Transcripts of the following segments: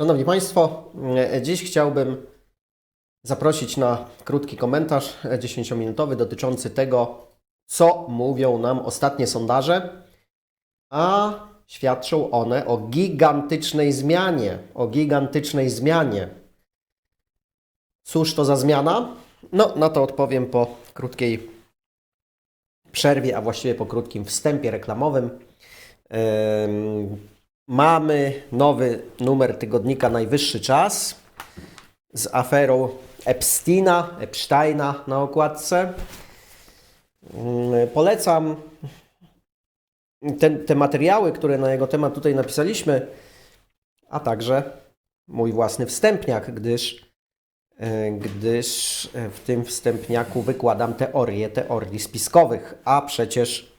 Szanowni Państwo, e, dziś chciałbym zaprosić na krótki komentarz e, 10-minutowy dotyczący tego, co mówią nam ostatnie sondaże, a świadczą one o gigantycznej zmianie, o gigantycznej zmianie. Cóż to za zmiana? No, na to odpowiem po krótkiej przerwie, a właściwie po krótkim wstępie reklamowym. Mamy nowy numer tygodnika Najwyższy Czas z aferą Epsteina, Epsteina na okładce. Ym, Polecam te, te materiały, które na jego temat tutaj napisaliśmy, a także mój własny wstępniak, gdyż, e, gdyż w tym wstępniaku wykładam teorie teorii spiskowych, a przecież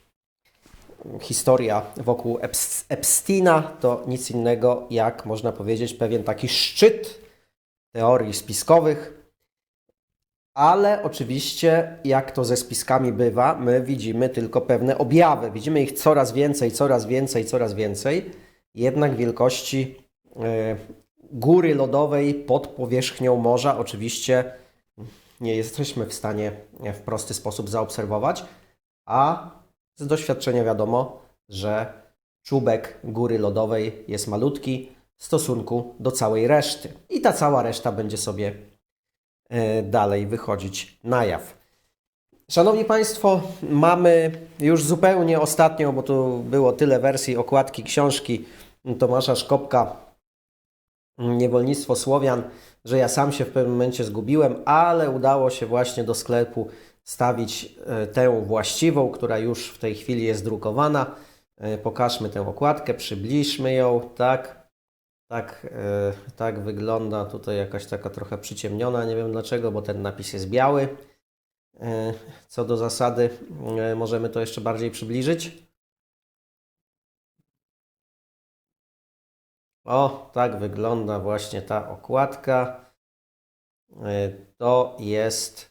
historia wokół Eps- Epsteina to nic innego jak, można powiedzieć, pewien taki szczyt teorii spiskowych. Ale oczywiście, jak to ze spiskami bywa, my widzimy tylko pewne objawy. Widzimy ich coraz więcej, coraz więcej, coraz więcej. Jednak wielkości e, góry lodowej pod powierzchnią morza oczywiście nie jesteśmy w stanie w prosty sposób zaobserwować, a z doświadczenia wiadomo, że czubek góry lodowej jest malutki w stosunku do całej reszty. I ta cała reszta będzie sobie e, dalej wychodzić na jaw. Szanowni Państwo, mamy już zupełnie ostatnią, bo tu było tyle wersji okładki książki Tomasza Szkopka Niewolnictwo Słowian, że ja sam się w pewnym momencie zgubiłem, ale udało się właśnie do sklepu stawić e, tę właściwą, która już w tej chwili jest drukowana. E, Pokażmy tę okładkę, przybliżmy ją, tak. Tak, e, tak wygląda tutaj jakaś taka trochę przyciemniona, nie wiem dlaczego, bo ten napis jest biały. Co do zasady, możemy to jeszcze bardziej przybliżyć. O, tak wygląda właśnie ta okładka. To jest,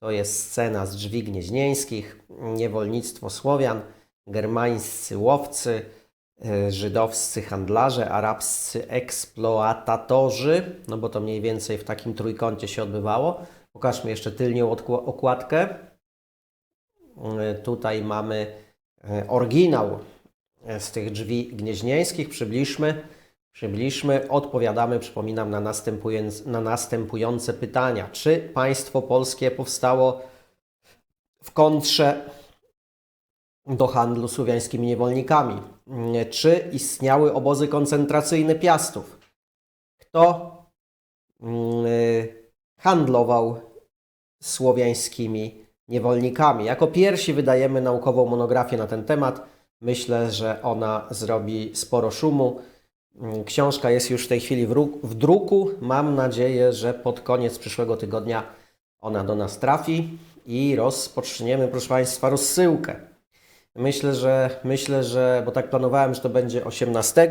to jest scena z drzwi gnieźnieńskich, niewolnictwo Słowian, germańscy łowcy, e, żydowscy handlarze, arabscy eksploatatorzy, no bo to mniej więcej w takim trójkącie się odbywało. Pokażmy jeszcze tylnią okładkę. E, Tutaj mamy e, oryginał z tych drzwi gnieźnieńskich. Przybliżmy. Przybliżmy, odpowiadamy, przypominam, na, następując, na następujące pytania. Czy państwo polskie powstało w kontrze do handlu słowiańskimi niewolnikami? Czy istniały obozy koncentracyjne piastów? Kto mm, handlował słowiańskimi niewolnikami? Jako pierwsi wydajemy naukową monografię na ten temat. Myślę, że ona zrobi sporo szumu. Mm, Książka jest już w tej chwili w, ru- w druku. Mam nadzieję, że pod koniec przyszłego tygodnia ona do nas trafi i rozpoczniemy, proszę Państwa, rozsyłkę. Myślę, że myślę, że bo tak planowałem, że to będzie 18,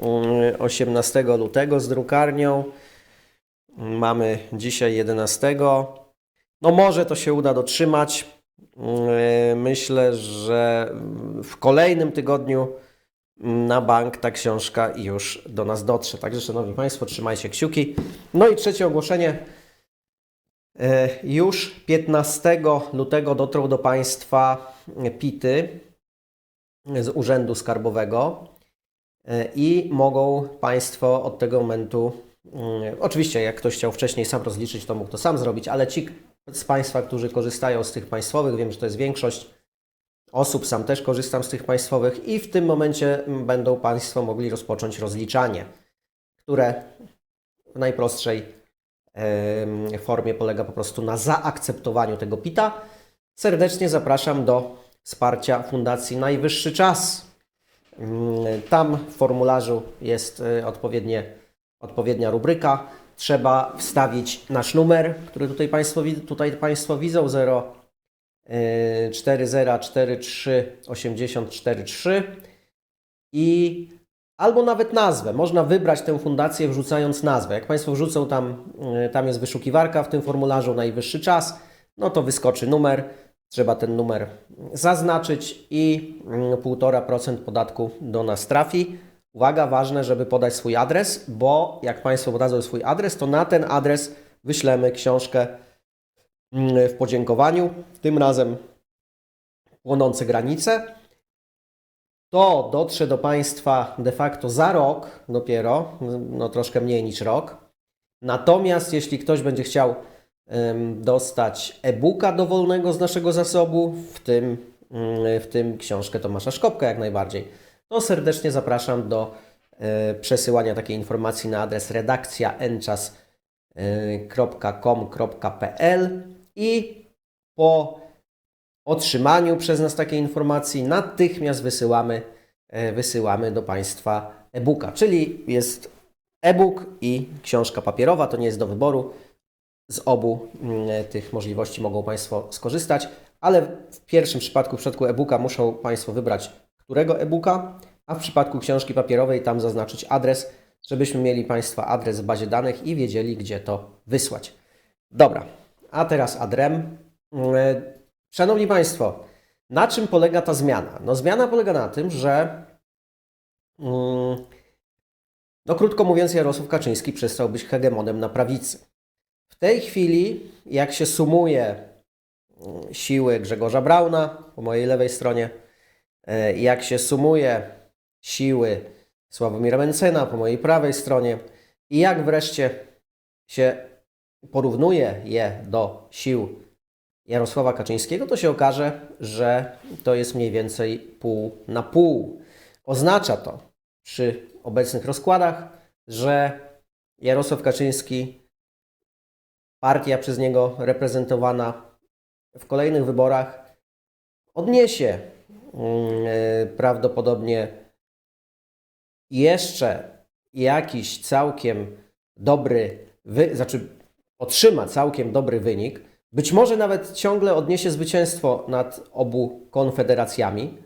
mm, 18 lutego z drukarnią. Mamy dzisiaj 11. No może to się uda dotrzymać. Mm, Myślę, że w kolejnym tygodniu na bank ta książka już do nas dotrze. Także, Szanowni Państwo, trzymajcie kciuki. No i trzecie ogłoszenie. E, Już 15 lutego dotrą do Państwa PIT-y z Urzędu Skarbowego e, i mogą Państwo od tego momentu, mm, oczywiście jak ktoś chciał wcześniej sam rozliczyć, to mógł to sam zrobić, ale ci z Państwa, którzy korzystają z tych państwowych, wiem, że to jest większość, osób, sam też korzystam z tych państwowych i w tym momencie mm, będą Państwo mogli rozpocząć rozliczanie, które w najprostszej formie polega po prostu na zaakceptowaniu tego PIT-a. Serdecznie zapraszam do wsparcia Fundacji Najwyższy Czas. Mm, Tam w formularzu jest e, odpowiednie, odpowiednia rubryka. Trzeba wstawić nasz numer, który tutaj Państwo, tutaj państwo widzą, 0 4043 8043 i albo nawet nazwę. Można wybrać tę fundację wrzucając nazwę. Jak Państwo wrzucą tam, y, tam jest wyszukiwarka w tym formularzu najwyższy czas, no to wyskoczy numer. Trzeba ten numer zaznaczyć i mm, 1,5% podatku do nas trafi. Uwaga, ważne, żeby podać swój adres, bo jak Państwo podadzą swój adres, to na ten adres wyślemy książkę w podziękowaniu. Tym razem Płonące granice. To dotrze do Państwa de facto za rok dopiero, no troszkę mniej niż rok. Natomiast jeśli ktoś będzie chciał dostać e-booka dowolnego z naszego zasobu, w tym, mm, w tym książkę Tomasza Szkopka jak najbardziej, to serdecznie zapraszam do e, przesyłania takiej informacji na adres redakcja encas.com.pl i po otrzymaniu przez nas takiej informacji natychmiast wysyłamy, e, wysyłamy do Państwa e-booka, czyli jest e-book i książka papierowa, to nie jest do wyboru. Z obu mm, tych możliwości mogą Państwo skorzystać, ale w pierwszym przypadku, w przypadku e-booka, muszą Państwo wybrać, którego e-booka, a w przypadku książki papierowej tam zaznaczyć adres, żebyśmy mieli Państwa adres w bazie danych i wiedzieli, gdzie to wysłać. Dobra, a teraz adrem. Mm, Szanowni Państwo, na czym polega ta zmiana? No, zmiana polega na tym, że mm, no krótko mówiąc, Jarosław Kaczyński przestał być hegemonem na prawicy. W tej chwili, jak się sumuje mm, siły Grzegorza Brauna po mojej lewej stronie, e, jak się sumuje siły Sławomira Mencena po mojej prawej stronie i jak wreszcie się porównuje je do sił Jarosława Kaczyńskiego, to się okaże, że to jest mniej więcej pół na pół. Oznacza to przy obecnych rozkładach, że Jarosław Kaczyński, partia przez niego reprezentowana w kolejnych wyborach, odniesie mm, e, prawdopodobnie jeszcze jakiś całkiem dobry, wy, znaczy otrzyma całkiem dobry wynik, być może nawet ciągle odniesie zwycięstwo nad obu konfederacjami,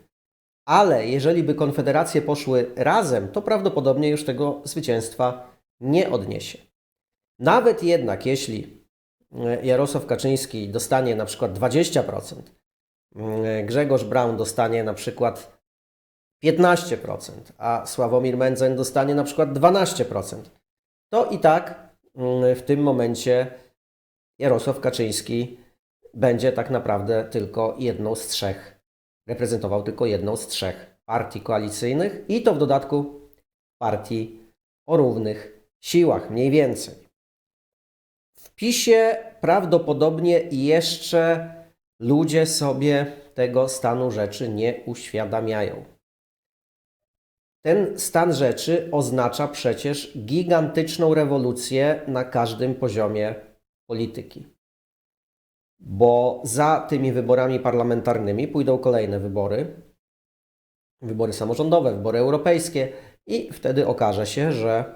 ale jeżeli by konfederacje poszły razem, to prawdopodobnie już tego zwycięstwa nie odniesie. Nawet jednak, jeśli e, Jarosław Kaczyński dostanie na przykład 20%, e, Grzegorz Braun dostanie na przykład 15%, a Sławomir Mencen dostanie na przykład 12%, to i tak w tym momencie Jarosław Kaczyński będzie tak naprawdę tylko jedną z trzech, reprezentował tylko jedną z trzech partii koalicyjnych i to w dodatku partii o równych siłach, mniej więcej. W PiSie prawdopodobnie jeszcze ludzie sobie tego stanu rzeczy nie uświadamiają. Ten stan rzeczy oznacza przecież gigantyczną rewolucję na każdym poziomie polityki. Bo za tymi wyborami parlamentarnymi pójdą kolejne wybory, wybory samorządowe, wybory europejskie, i wtedy okaże się, że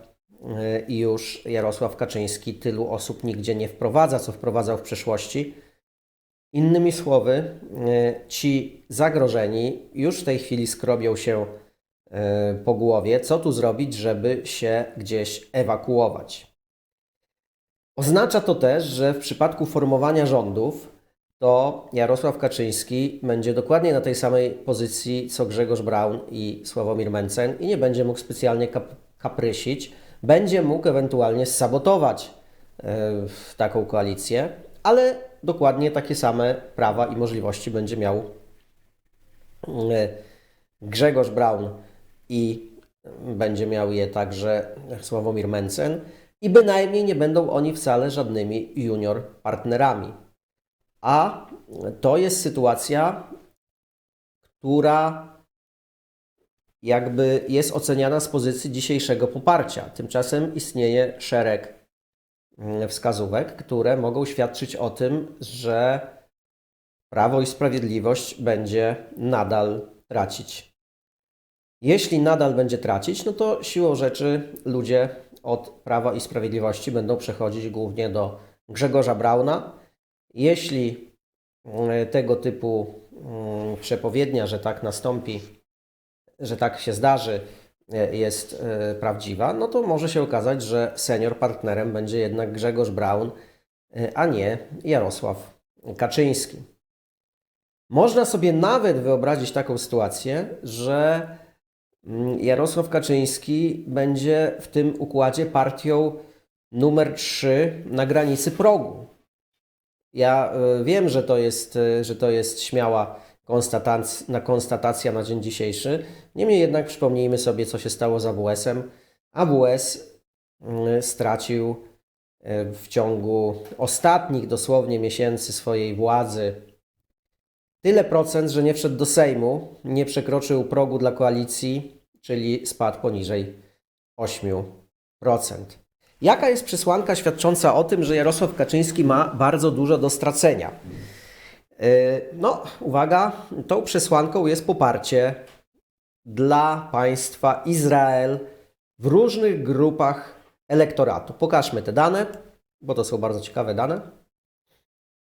y, już Jarosław Kaczyński tylu osób nigdzie nie wprowadza, co wprowadzał w przeszłości. Innymi słowy, y, ci zagrożeni już w tej chwili skrobią się po głowie, co tu zrobić, żeby się gdzieś ewakuować. Oznacza to też, że w przypadku formowania rządów to Jarosław Kaczyński będzie dokładnie na tej samej pozycji co Grzegorz Braun i Sławomir Mencen i nie będzie mógł specjalnie kap kaprysić. Będzie mógł ewentualnie sabotować e, taką koalicję, ale dokładnie takie same prawa i możliwości będzie miał e, Grzegorz Braun i będzie miał je także Sławomir Mencen i bynajmniej nie będą oni wcale żadnymi junior partnerami. A to jest sytuacja, która jakby jest oceniana z pozycji dzisiejszego poparcia. Tymczasem istnieje szereg mm, wskazówek, które mogą świadczyć o tym, że Prawo i Sprawiedliwość będzie nadal tracić. Jeśli nadal będzie tracić, no to siłą rzeczy ludzie od Prawa i Sprawiedliwości będą przechodzić głównie do Grzegorza Brauna. Jeśli mm, tego typu mm, przepowiednia, że tak nastąpi, że tak się zdarzy, e, jest e, prawdziwa, no to może się okazać, że senior partnerem będzie jednak Grzegorz Braun, e, a nie Jarosław Kaczyński. Można sobie nawet wyobrazić taką sytuację, że Jarosław Kaczyński będzie w tym układzie partią numer 3 na granicy progu. Ja y, wiem, że to jest, y, że to jest śmiała konstatac- na konstatacja na dzień dzisiejszy. Niemniej jednak przypomnijmy sobie, co się stało z AWS-em. AWS y, stracił y, w ciągu ostatnich dosłownie miesięcy swojej władzy tyle procent, że nie wszedł do Sejmu, nie przekroczył progu dla koalicji, czyli spadł poniżej 8%. Jaka jest przesłanka świadcząca o tym, że Jarosław Kaczyński ma bardzo dużo do stracenia? Yy, No, uwaga, tą przesłanką jest poparcie dla państwa Izrael w różnych grupach elektoratu. Pokażmy te dane, bo to są bardzo ciekawe dane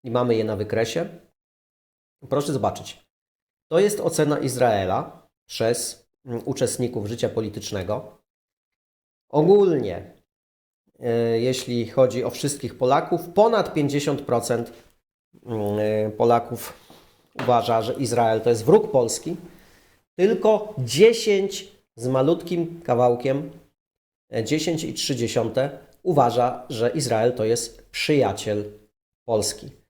i mamy je na wykresie. Proszę zobaczyć. To jest ocena Izraela przez mm, uczestników życia politycznego. Ogólnie, e, jeśli chodzi o wszystkich Polaków, ponad 50% mm, Polaków uważa, że Izrael to jest wróg Polski. Tylko 10 z malutkim kawałkiem, e, 10,3 uważa, że Izrael to jest przyjaciel Polski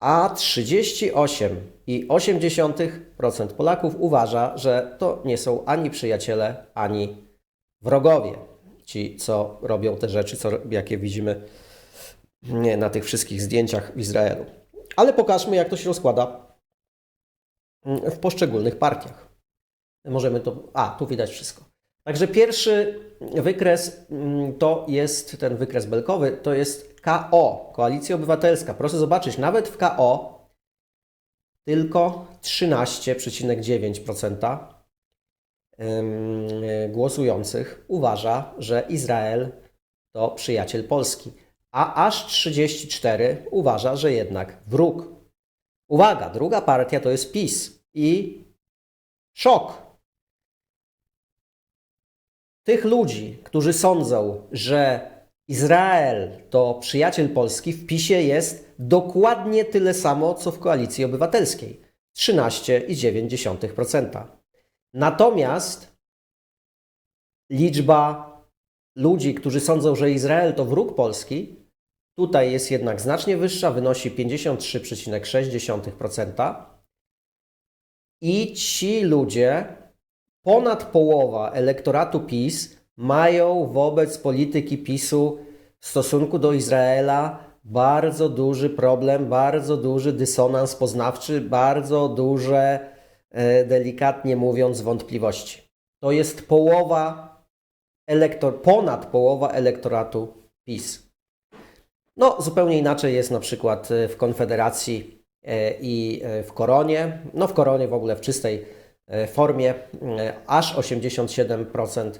a 38,8% Polaków uważa, że to nie są ani przyjaciele, ani wrogowie. Ci, co robią te rzeczy, co, jakie widzimy na tych wszystkich zdjęciach w Izraelu. Ale pokażmy, jak to się rozkłada w poszczególnych partiach. Możemy to. A, tu widać wszystko. Także pierwszy wykres mm, to jest ten wykres belkowy, to jest KO, Koalicja Obywatelska. Proszę zobaczyć, nawet w KO tylko 13,9% ym, głosujących uważa, że Izrael to przyjaciel Polski, a aż 34 uważa, że jednak wróg. Uwaga, druga partia to jest PiS i szok. Tych ludzi, którzy sądzą, że Izrael to przyjaciel Polski, w PiSie jest dokładnie tyle samo, co w Koalicji Obywatelskiej 13,9%. Natomiast liczba ludzi, którzy sądzą, że Izrael to wróg Polski, tutaj jest jednak znacznie wyższa, wynosi 53,6%. I ci ludzie, ponad połowa elektoratu PiS, mają wobec polityki PiSu w stosunku do Izraela bardzo duży problem, bardzo duży dysonans poznawczy, bardzo duże, e, delikatnie mówiąc, wątpliwości. To jest połowa elektor, ponad połowa elektoratu PiS. No, zupełnie inaczej jest na przykład e, w Konfederacji e, i w Koronie. No, w Koronie w ogóle w czystej formie aż 87%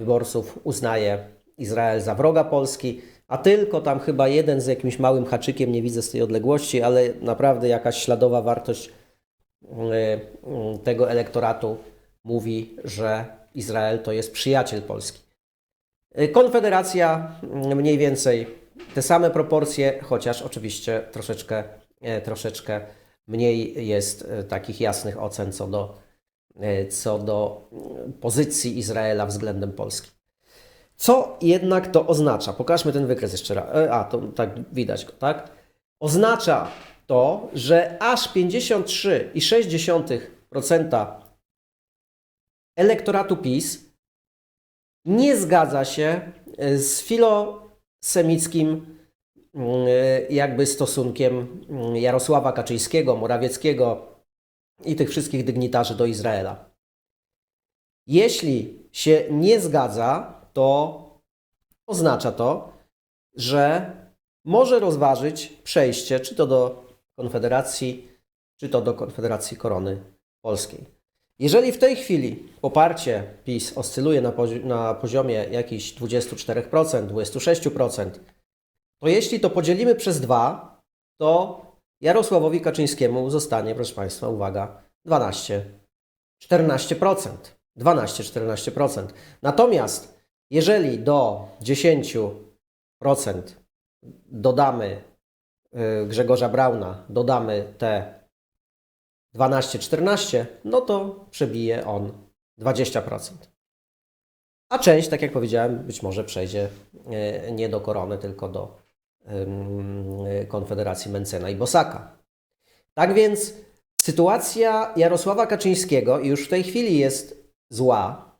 wyborców uznaje Izrael za wroga Polski, a tylko tam chyba jeden z jakimś małym haczykiem, nie widzę z tej odległości, ale naprawdę jakaś śladowa wartość y, y, tego elektoratu mówi, że Izrael to jest przyjaciel Polski. Y, Konfederacja y, mniej więcej te same proporcje, chociaż oczywiście troszeczkę, e, troszeczkę mniej jest e, takich jasnych ocen co do co do pozycji Izraela względem Polski. Co jednak to oznacza? Pokażmy ten wykres jeszcze raz. E, A, to tak widać go, tak? Oznacza to, że aż 53,6% elektoratu PiS nie zgadza się e, z filosemickim jakby stosunkiem Jarosława Kaczyńskiego, Morawieckiego i tych wszystkich dygnitarzy do Izraela. Jeśli się nie zgadza, to oznacza to, że może rozważyć przejście czy to do Konfederacji, czy to do Konfederacji Korony Polskiej. Jeżeli w tej chwili poparcie PiS oscyluje na, pozi- na poziomie jakichś 24%, 26%, to jeśli to podzielimy przez dwa, to Jarosławowi Kaczyńskiemu zostanie, proszę Państwa, uwaga, 12, 14%. 12-14%. Natomiast jeżeli do 10% dodamy y, Grzegorza Brauna, dodamy te 12-14, no to przebije on 20%. A część, tak jak powiedziałem, być może przejdzie e, nie do korony, tylko do Konfederacji Mencena i Bosaka. Tak więc sytuacja Jarosława Kaczyńskiego już w tej chwili jest zła.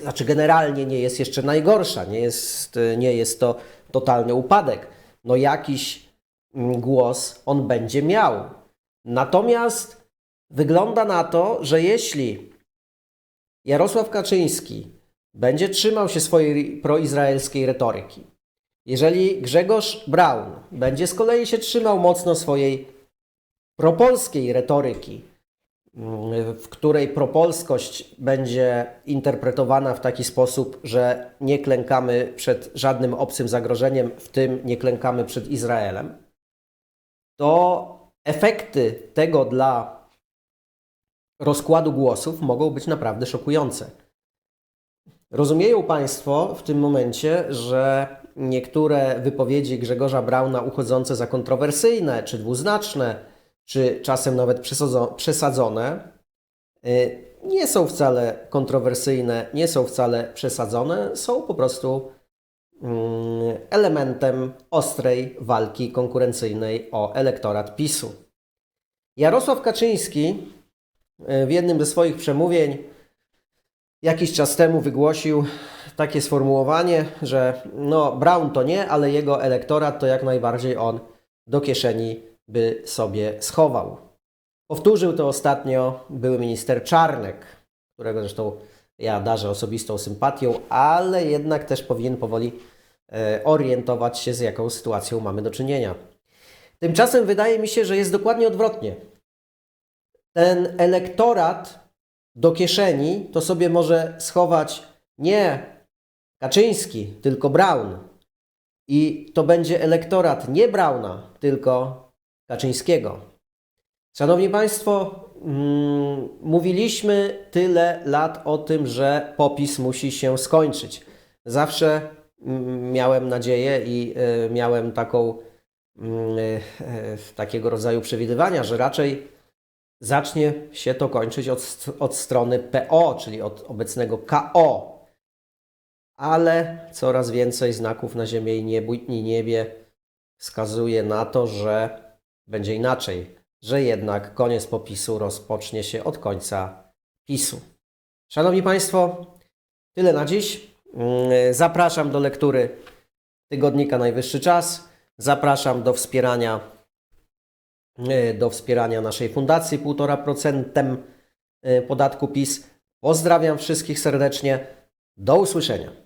Znaczy, generalnie nie jest jeszcze najgorsza, nie jest, nie jest to totalny upadek. No, jakiś mm, głos on będzie miał. Natomiast wygląda na to, że jeśli Jarosław Kaczyński będzie trzymał się swojej proizraelskiej retoryki, jeżeli Grzegorz Braun będzie z kolei się trzymał mocno swojej propolskiej retoryki, mm, w której propolskość będzie interpretowana w taki sposób, że nie klękamy przed żadnym obcym zagrożeniem, w tym nie klękamy przed Izraelem, to efekty tego dla rozkładu głosów mogą być naprawdę szokujące. Rozumieją Państwo w tym momencie, że niektóre wypowiedzi Grzegorza Brauna uchodzące za kontrowersyjne, czy dwuznaczne, czy czasem nawet przesadzo- przesadzone, y, nie są wcale kontrowersyjne, nie są wcale przesadzone, są po prostu mm, elementem ostrej walki konkurencyjnej o elektorat PiSu. Jarosław Kaczyński y, w jednym ze swoich przemówień jakiś czas temu wygłosił takie sformułowanie, że no Brown to nie, ale jego elektorat to jak najbardziej on do kieszeni by sobie schował. Powtórzył to ostatnio były minister Czarnek, którego zresztą ja darzę osobistą sympatią, ale jednak też powinien powoli e, orientować się, z jaką sytuacją mamy do czynienia. Tymczasem wydaje mi się, że jest dokładnie odwrotnie. Ten elektorat do kieszeni to sobie może schować nie Kaczyński, tylko Braun. I to będzie elektorat nie Brauna, tylko Kaczyńskiego. Szanowni Państwo, mm, mówiliśmy tyle lat o tym, że popis musi się skończyć. Zawsze mm, miałem nadzieję i y, miałem taką, y, y, takiego rodzaju przewidywania, że raczej zacznie się to kończyć od, od strony PO, czyli od obecnego KO. Ale coraz więcej znaków na ziemię i niebu, i niebie wskazuje na to, że będzie inaczej, że jednak koniec popisu rozpocznie się od końca PiSu. Szanowni Państwo, tyle na dziś. Mm, Zapraszam do lektury tygodnika Najwyższy Czas. Zapraszam do wspierania, do wspierania naszej fundacji 1,5% y, podatku PiS. Pozdrawiam wszystkich serdecznie. Do usłyszenia.